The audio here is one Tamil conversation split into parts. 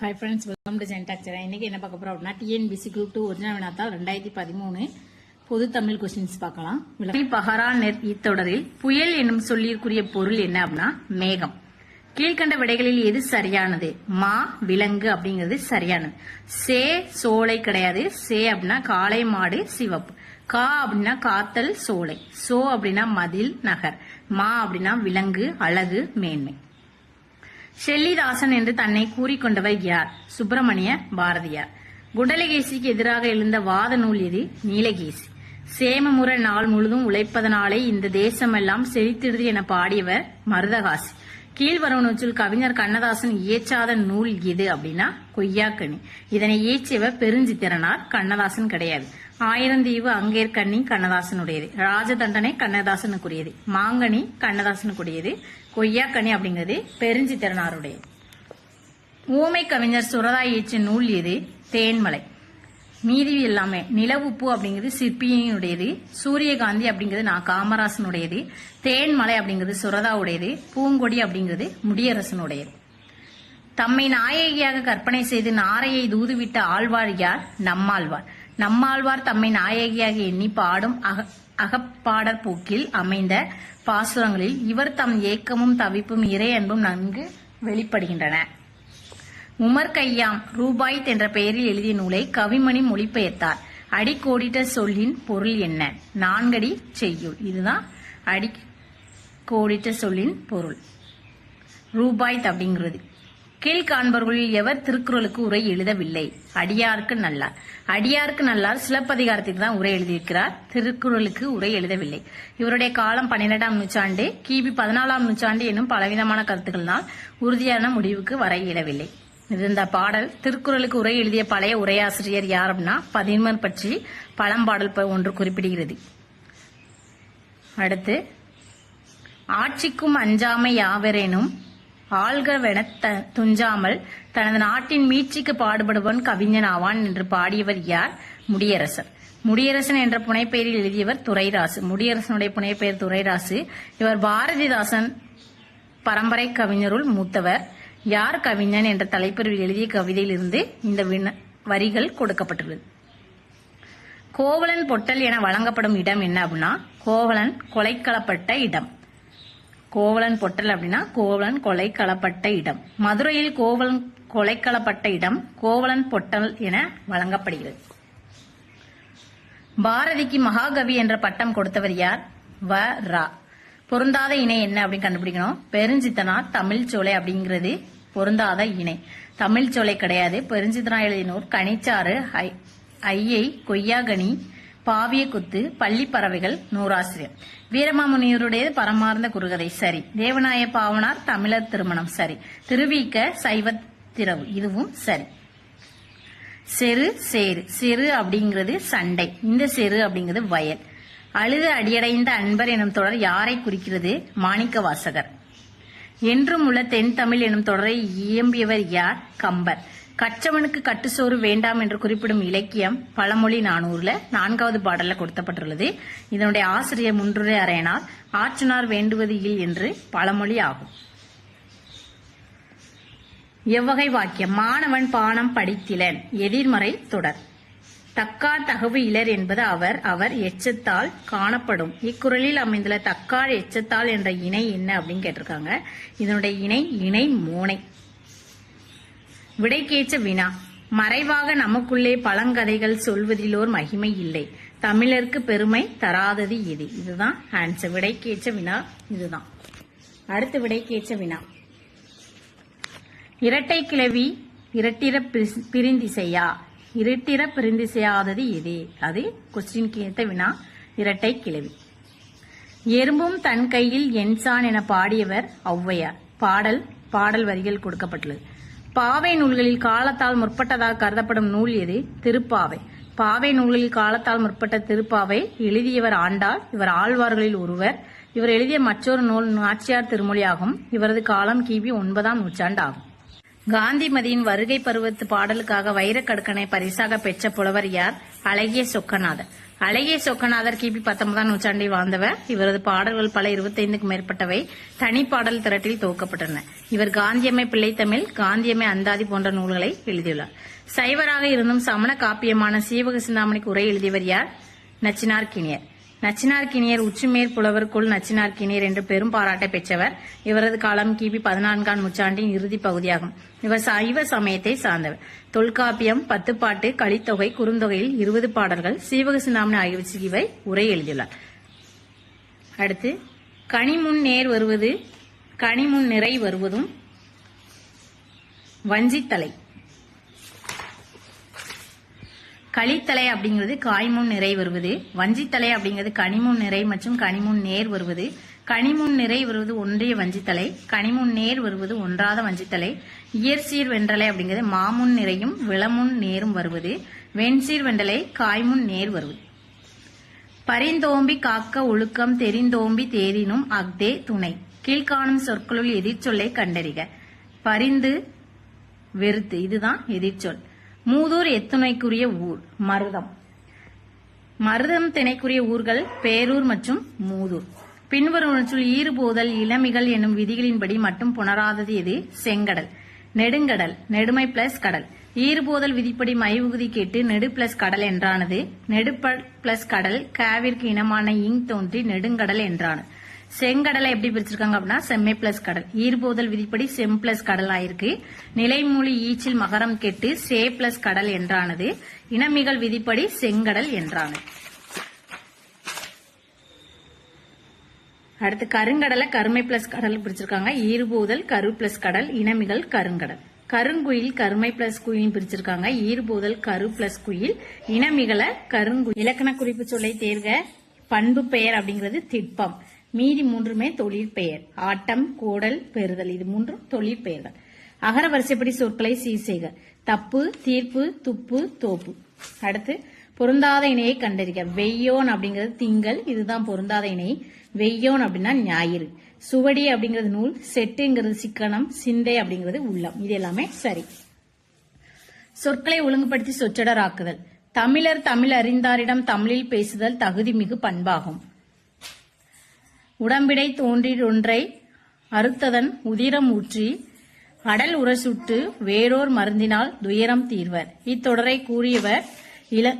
ஹாய் ஃப்ரெண்ட்ஸ் வெல்கம் டு ஜென்டாக்சரா இன்னைக்கு என்ன பார்க்க போகிறோம் அப்படின்னா டிஎன்பிசி குரூப் டூ ஒரிஜினல் வினாத்தால் ரெண்டாயிரத்தி பதிமூணு பொது தமிழ் கொஸ்டின்ஸ் பார்க்கலாம். விளக்கி பஹரா நெற் இத்தொடரில் புயல் என்னும் சொல்லிற்குரிய பொருள் என்ன அப்படின்னா மேகம். கீழ்கண்ட விடைகளில் எது சரியானது? மா விலங்கு அப்படிங்கிறது சரியானது. சே சோலை கிடையாது. சே அப்படின்னா காளை மாடு சிவப்பு. கா அப்படின்னா காத்தல் சோலை. சோ அப்படின்னா மதில் நகர். மா அப்படின்னா விலங்கு அழகு மேன்மை. ஷெல்லிதாசன் என்று தன்னை கூறிக்கொண்டவர் யார்? சுப்பிரமணிய பாரதியார். குண்டலகேசிக்கு எதிராக எழுந்த வாத நூல் எது? நீலகேசி. சேமமுற நாள் முழுதும் உழைப்பதனாலே இந்த தேசமெல்லாம் செழித்திடுது என பாடியவர் மருதகாசி. கீழ்வரவனூற்றில் கவிஞர் கண்ணதாசன் இயற்றாத நூல் எது அப்படின்னா கொய்யாக்கனி. இதனை இயற்றியவர் பெருஞ்சித்திரனார் கண்ணதாசன் கிடையாது. ஆயிரந்தீவு அங்கேற்கண்ணி கண்ணதாசனுடையது. ராஜதண்டனை கண்ணதாசனுக்குரியது. மாங்கனி கண்ணதாசனுக்குரியது. கொய்யாக்கனி அப்படிங்கிறது பெருஞ்சித்திரனாருடையது. ஊமை கவிஞர் சுரதா இயற்றிய நூல் இது தேன்மலை. மீதி எல்லாமே நிலவுப்பு அப்படிங்கிறது சிற்பியினுடையது. சூரியகாந்தி அப்படிங்கிறது நான் காமராசனுடையது. தேன்மலை அப்படிங்கிறது சுரதாவுடையது. பூங்கொடி அப்படிங்கிறது முடியரசனுடையது. தம்மை நாயகியாக கற்பனை செய்து நாரையை தூதுவிட்ட ஆழ்வார் யார்? நம்மாழ்வார். நம்மாழ்வார் தம்மை நாயகியாக எண்ணி பாடும் அக அகப்பாடற் போக்கில் அமைந்த பாசுரங்களில் இவர் தம் ஏக்கமும் தவிப்பும் இறை அன்பும் நன்கு வெளிப்படுகின்றன. உமர் கையாம் ரூபாய் என்ற பெயரில் எழுதிய நூலை கவிமணி மொழிபெயர்த்தார். அடி கோடிட்ட சொல்லின் பொருள் என்ன? நான்கடி செய்யுள். இதுதான் அடி கோடிட்ட சொல்லின் பொருள். ரூபாய்த் அப்படிங்கிறது. கீழ்காண்பவர்களில் எவர் திருக்குறளுக்கு உரை எழுதவில்லை? அடியாருக்கு நல்லார். அடியாருக்கு நல்லார் சிலப்பதிகாரத்துக்கு தான் உரை எழுதியிருக்கிறார். திருக்குறளுக்கு உரை எழுதவில்லை. இவருடைய காலம் பன்னிரெண்டாம் நூற்றாண்டு கிபி பதினாலாம் நூற்றாண்டு என்னும் பலவிதமான கருத்துக்களால் உறுதியான முடிவுக்கு வர இயலவில்லை இந்த பாடல் திருக்குறளுக்கு உரை எழுதிய பழைய உரையாசிரியர் யார் அப்படின்னா பதின்மர் பற்றி பழம்பாடல் ஒன்று குறிப்பிடுகிறது. அடுத்து ஆட்சிக்கும் அஞ்சாமை யாவரேனும் ஆள்கவென த- துஞ்சாமல் தனது நாட்டின் மீட்சிக்கு பாடுபடுவன் கவிஞன் ஆவான் என்று பாடியவர் யார்? முடியரசன். முடியரசன் என்ற புனைப்பெயரில் எழுதியவர் துரைராசு. முடியரசனுடைய புனைப்பெயர் துரைராசு. இவர் பாரதிதாசன் பரம்பரை கவிஞருள் மூத்தவர். யார் கவிஞன் என்ற தலைப்பிரிவில் எழுதிய கவிதையிலிருந்து இந்த வரிகள் கொடுக்கப்பட்டுள்ளது. கோவலன் பொட்டல் என வழங்கப்படும் இடம் என்ன அப்படின்னா கோவலன் கொலைக்களப்பட்ட இடம். கோவலன் பொட்டல் அப்படின்னா கோவலன் கொலை கலப்பட்ட இடம். மதுரையில் கோவலன் கொலை கலப்பட்ட இடம் கோவலன் பொட்டல் என வழங்கப்படுகிறது. பாரதிக்கு மகாகவி என்ற பட்டம் கொடுத்தவர் யார்? வ. ரா. பொருந்தாத இணை என்ன அப்படின்னு கண்டுபிடிக்கணும். பெருஞ்சித்தனார் தமிழ் சோலை அப்படிங்கிறது பொருந்தாத இணை. தமிழ் சோலை கிடையாது. பெருஞ்சித்தனா எழுதினோர் கனிச்சாறு ஐ- ஐயை கொய்யாகனி பாவிய குத்து பள்ளி பறவைகள் நூறாசிரியர். வீரமாமுனியருடைய பரமார்ந்த குறுகதை சரி. தேவநாய பாவனார் தமிழர் திருமணம். சரி. திருவிக்க சைவ திரவு இதுவும் சரி. செரு சேரு. செரு அப்படிங்கிறது சண்டை. இந்த செரு அப்படிங்கிறது வயல். அழுது அடியடைந்த அன்பர் எனும் தொடர் யாரை குறிக்கிறது? மாணிக்க வாசகர் என்றும் உள்ள தென் தமிழ் எனும் தொடரை இயம்பியவர் யார்? கம்பர். கற்றவனுக்கு கட்டுச்சோறு வேண்டாம் என்று குறிப்பிடும் இலக்கியம் பழமொழி நானூறுல நான்காவது பாடல்ல கொடுத்தப்பட்டுள்ளது. இதனுடைய ஆசிரியர் முன்றுரை அறையனார் ஆற்றனார் வேண்டுவது இல் என்று பழமொழி ஆகும். எவ்வகை வாக்கியம் மாணவன் பானம் படித்திலன் எதிர்மறை தொடர். தக்கா தகவு இலர் என்பது அவர் அவர் எச்சத்தால் காணப்படும். இக்குறளில் அமைந்துள்ள தக்கார் எச்சத்தால் என்ற இணை என்ன அப்படின்னு கேட்டிருக்காங்க. இதனுடைய இணை இணை மோனை. விடைக்கேற்ற வினா. மறைவாக நமக்குள்ளே பழங்கதைகள் சொல்வதிலோர் மகிமை இல்லை. தமிழருக்கு பெருமை தராதது இது இதுதான் ஆன்சர் விடைக்கேற்ற வினா இதுதான். அடுத்து விடைக்கேற்ற வினா. இரட்டை கிளவி இரட்டிர பிரிந்திசையா? இரட்டிர பிரிந்திசையாதது எது? அது கொஸ்டின் கேட்ட வினா. இரட்டை கிளவி எறும்பும் தன் கையில் என்சான் என பாடியவர் ஔவையார். பாடல் பாடல் வரிகள் கொடுக்கப்பட்டுள்ளது. பாவை நூல்களில் காலத்தால் முற்பட்டதாக கருதப்படும் நூல் எது? திருப்பாவை. பாவை நூல்களில் காலத்தால் முற்பட்ட திருப்பாவை எழுதியவர் ஆண்டாள் இவர் ஆழ்வார்களில் ஒருவர். இவர் எழுதிய மற்றொரு நூல் நாச்சியார் திருமொழியாகும். இவரது காலம் கிபி ஒன்பதாம் நூற்றாண்டாகும். காந்திமதியின் வருகை பருவத்து பாடலுக்காக வைரக்கடுக்கனை பரிசாக பெற்ற புலவர் யார்? அழகிய சொக்கநாதர். அழகிய சொக்கநாதர் கிபி பத்தொன்பதாம் நூற்றாண்டில் வாழ்ந்தவர். இவரது பாடல்கள் பல இருபத்தைந்துக்கும் மேற்பட்டவை தனிப்பாடல் திரட்டில் துவக்கப்பட்டன. இவர் காந்தியம்மை பிள்ளைத்தமிழ் காந்தியம்மை அந்தாதி போன்ற நூல்களை எழுதியுள்ளார். சைவராக இருந்தும் சமண காப்பியமான சீவக சிந்தாமணிக்கு உரை எழுதியவர் யார்? நச்சினார் கிணியர். நச்சினார் கிணியர் உச்சிமேற் புலவருக்குள் நச்சினார் என்று பெரும் பாராட்டை பெற்றவர். இவரது காலம் கிபி பதினான்காம் நூற்றாண்டின் இறுதி பகுதியாகும். இவர் சைவ சமயத்தை சார்ந்தவர். தொல்காப்பியம் பத்துப்பாட்டு கலித்தொகை குறுந்தொகையில் இருபது பாடல்கள் சீவக சிந்தாமணி ஆகியவற்றுக்கு இவை உரை எழுதியுள்ளார். அடுத்து கனிமுன் நேர் வருவது கனிமுன் நிறை வருவதும் வஞ்சித்தலை. களித்தலை அப்படிங்கிறது காய்முன் நிறை வருவது வஞ்சித்தலை அப்படிங்கிறது கனிமுன் நிறை மற்றும் கனிமுன் நேர் வருவது. கனிமுன் நிறை வருவது ஒன்றிய வஞ்சித்தலை கனிமுன் நேர் வருவது ஒன்றாத வஞ்சித்தலை. இயற்சீர் வென்றலை அப்படிங்கிறது மாமுன் நிறையும் விளமுன் நேரும் வருவது. வெண்சீர் வென்றலை காய்முன் நேர் வருவது. பரிந்தோம்பி காக்க ஒழுக்கம் தெரிந்தோம்பி தேரினும் அக்தே துணை. கீழ்காணும் சொற்களுள் எதிர்ச்சொல்லை கண்டறிக. பரிந்து வெறுத்து இதுதான் எதிர்ச்சொல். மூதூர் எத்துணைக்குரிய ஊர் மருதம். மருதம் திணைக்குரிய ஊர்கள் பேரூர் மற்றும் மூதூர். பின்வருவற்றுள் ஈறுபோதல் இளமிகள் எனும் விதிகளின்படி மட்டும் புணராதது எது? செங்கடல். நெடுங்கடல் நெடுமை பிளஸ் கடல். ஈறுபோதல் விதிப்படி மைவுகுதி கேட்டு நெடு பிளஸ் கடல் என்றானது. நெடு பிளஸ் கடல் காவிற்கு இனமான இங் தோன்றி நெடுங்கடல் என்றானது. செங்கடலை எப்படி பிரிச்சிருக்காங்க அப்படின்னா செம்மை பிளஸ் கடல். ஈர்போதல் விதிப்படி செம் பிளஸ் கடல் ஆயிருக்கு நிலைமூலி ஈச்சில் மகரம் கெட்டு சே பிளஸ் கடல் என்றானது. இனமிகள் விதிப்படி செங்கடல் என்றானது. அடுத்து கருங்கடலை கருமை பிளஸ் கடல் பிரிச்சிருக்காங்க. ஈர்போதல் கரு பிளஸ் கடல் இனமிகள் கருங்கடல். கருங்குயில் கருமை பிளஸ் குயில் பிரிச்சிருக்காங்க. ஈர்போதல் கரு பிளஸ் குயில் இனமிகளை கருங்குயில். இலக்கண குறிப்பு சொல்லை தேர்க. பண்பு பெயர் அப்படிங்கிறது திட்பம். மீதி மூன்றுமே தொழிற்பெயர் ஆட்டம் கோடல் பெறுதல் இது மூன்றும் தொழிற்பெயர்கள் அகர வரிசைப்படி சொற்களை சீர் செய்க. தப்பு தீர்ப்பு துப்பு தோப்பு. அடுத்து பொருந்தாத இணையை கண்டறிக. வெய்யோன் அப்படிங்கிறது திங்கள் இதுதான் பொருந்தாத இணை. வெய்யோன் அப்படின்னா ஞாயிறு. சுவடி அப்படிங்கிறது நூல். செட்டுங்கிறது சிக்கனம். சிந்தை அப்படிங்கிறது உள்ளம். இது எல்லாமே சரி. சொற்களை ஒழுங்குபடுத்தி சொற்றொடராக்குதல் தமிழர் தமிழ் அறிந்தாரிடம் தமிழில் பேசுதல் தகுதி மிகு பண்பாகும். உடம்பிடை தோன்றியொன்றை அறுத்ததன் உதிரம் ஊற்றி அடல் உரசுட்டு வேறோர் மருந்தினால் துயரம் தீர்வர். இத்தொடரை கூறியவர் இள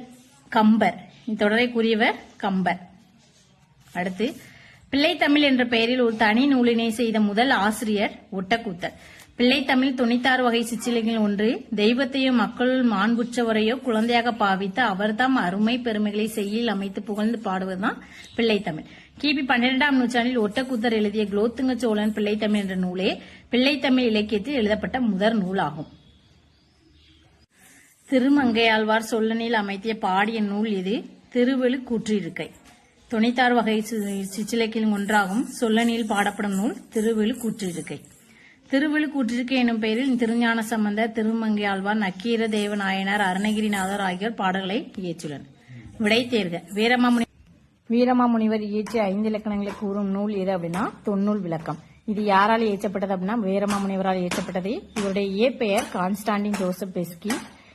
கம்பர். இத்தொடரை கூறியவர் கம்பர். அடுத்து பிள்ளைத்தமிழ் என்ற பெயரில் ஒரு தனி நூலினை செய்த முதல் ஆசிரியர் ஒட்டக்கூத்தர். பிள்ளைத்தமிழ் தொண்ணூத்தாறு வகை சிற்றிலைகள் ஒன்று தெய்வத்தையோ மக்களுள் மாண்புற்றவரையோ குழந்தையாக பாவித்து அவர்தாம் அருமை பெருமைகளை செய்யில் அமைத்து புகழ்ந்து பாடுவதுதான் பிள்ளைத்தமிழ். கிபி பன்னிரெண்டாம் நூற்றாண்டில் ஒட்டக்கூத்தர் எழுதிய குலோத்துங்க சோழன் பிள்ளைத்தமிழ் என்ற நூலே பிள்ளைத்தமிழ் இலக்கியத்தில் எழுதப்பட்ட முதற் நூலாகும். திருமங்கையாழ்வார் சொல்லனில் அமைத்திய பாடிய நூல் இது திருவெளு கூற்றிருக்கை. துணைத்தார் வகை சிற்றிலக்கியம் ஒன்றாகும் சொல்லனில் பாடப்படும் நூல் திருவெளு கூற்றிருக்கை. திருவெளு கூற்றிருக்கை எனும் பெயரில் திருஞான சம்பந்தர் திருமங்கையாழ்வார் நக்கீர தேவநாயனார் அருணகிரிநாதர் ஆகியோர் பாடல்களை இயற்றுள்ளனர் விடை தேர்க. வீரமாமுனி வீரமாமுனிவர் இயற்றிய ஐந்து இலக்கணங்களை கூறும் நூல் எது அப்படின்னா தொன்னூல் விளக்கம். இது யாரால் இயற்றப்பட்டது அப்படின்னா வீரமாமுனிவரால் இயற்றப்பட்டது இவருடைய இயற்பெயர் கான்ஸ்டாண்டின் ஜோசப் பெஸ்கி.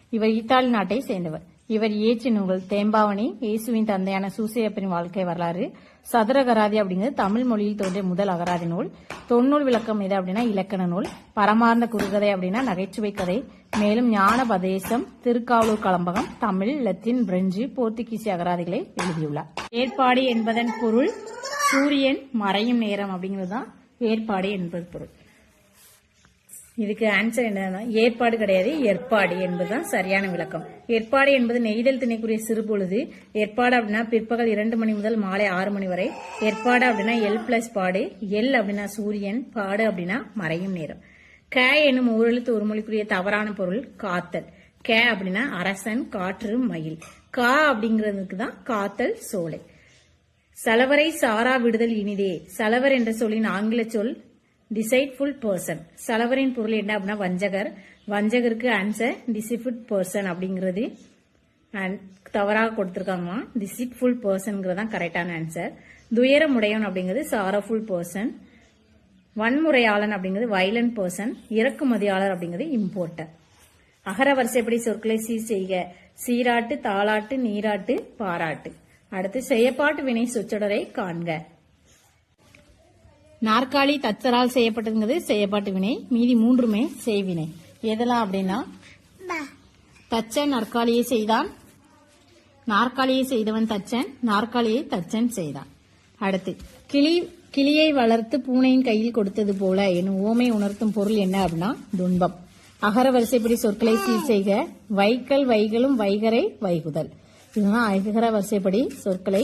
இவர் இத்தாலி நாட்டை சேர்ந்தவர். இவர் இயற்றிய நூல்கள் தேம்பாவணி இயேசுவின் தந்தையான சூசையப்பனின் வாழ்க்கை வரலாறு சதுர அகராதி அப்படிங்கிறது தமிழ் மொழியில் தோன்றிய முதல் அகராதி நூல். தொன்னூல் விளக்கம் எது அப்படின்னா இலக்கண நூல். பரமார்ந்த குறுகதை அப்படின்னா நகைச்சுவை கதை. மேலும் Gnanopadesam Thirukkavalur Kalambakam Tamil Latin French போர்த்துகீசிய அகராதிகளை எழுதியுள்ளார். ஏற்பாடு என்பதன் பொருள் சூரியன் மறையும் நேரம் அப்படிங்கிறது தான் ஏற்பாடு என்பது பொருள். இதுக்கு ஆன்சர் என்னன்னா ஏற்பாடு கிடையாது ஏற்பாடு என்பதுதான் சரியான விளக்கம். ஏற்பாடு என்பது நெய்தல் திணைக்குரிய சிறுபொழுது. ஏற்பாடு அப்படின்னா பிற்பகல் இரண்டு மணி முதல் மாலை ஆறு மணி வரை. ஏற்பாடு அப்படின்னா எல் பிளஸ் பாடு. எல் அப்படின்னா சூரியன். பாடு அப்படின்னா மறையும் நேரம். க என்னும் ஓரெழுத்து ஒரு மொழிக்குரிய தவறான பொருள் காத்தல். கே அப்படின்னா அரசன் காற்று மயில். கா அப்படிங்கிறதுக்கு தான் காத்தல் சோலை. சலவரை சாரா விடுதல் இனிதே. சலவர் என்ற சொல்லின் ஆங்கில சொல் டிசைட்ஃபுல் பர்சன் சலவரின் பொருள் என்ன அப்படின்னா வஞ்சகர். வஞ்சகருக்கு ஆன்சர் டிசிஃபுட் பர்சன் அப்படிங்கிறது. தவறாக கொடுத்துருக்காங்களாம் டிசிட்ஃபுல் பர்சன்ங்கிறது தான் கரெக்டான ஆன்சர் துயரமுடையவன் அப்படிங்கிறது சாரஃபுல் பர்சன் வன்முறையாளன் அப்படிங்கிறது வயலண்ட் பர்சன் இறக்குமதியாளர் அப்படிங்கிறது இம்போர்ட்டர் அகர வரிசைப்படி சொற்களை சீர் செய்க? சீராட்டு தாளாட்டு நீராட்டு பாராட்டு. அடுத்து செயப்பாட்டு வினை சொற்றொடரை காண்க. நாற்காலி தச்சரால் செய்யப்பட்டதுங்கிறது செய்யப்பாட்டு வினை மீதி மூன்றுமே செய்வினை எதெல்லாம் அப்படின்னா தச்சன் நாற்காலியை செய்தான் நாற்காலியை செய்தவன் தச்சன் நாற்காலியை தச்சன் செய்தான். அடுத்து கிளி கிளியை வளர்த்து பூனையின் கையில் கொடுத்தது போல எனும் ஓமை உணர்த்தும் பொருள் என்ன அப்படின்னா துன்பம். அகர வரிசைப்படி சொற்களை சீர் செய்க. வைக்கல் வைகளும் வைகரை வைகுதல். இதுதான் அகர வரிசைப்படி சொற்களை